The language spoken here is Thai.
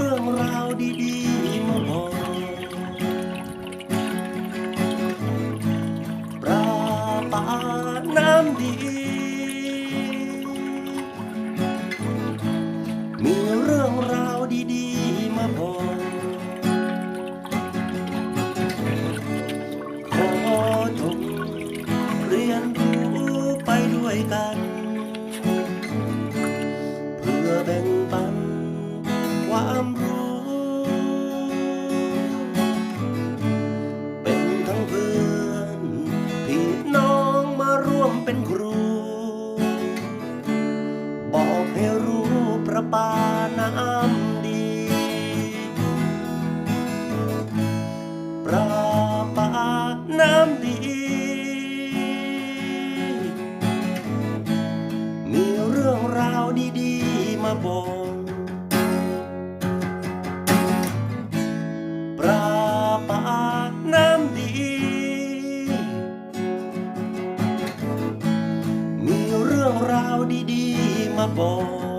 รื่องราวดีๆมาบอกปลาปาน้ำดี มีเรื่องราวดีๆมาบอกขอจงเรียนรู้ไปด้วยกัน เพื่อแบ่ง ความรู้ เป็นทั้งเพื่อนพี่น้องมาร่วมเป็นครู บอกให้รู้ประปาน้ำดีปลาปาน้ำดีมีเรื่องราวดี ๆ มาบอก รื่องราวดีๆ มาบอก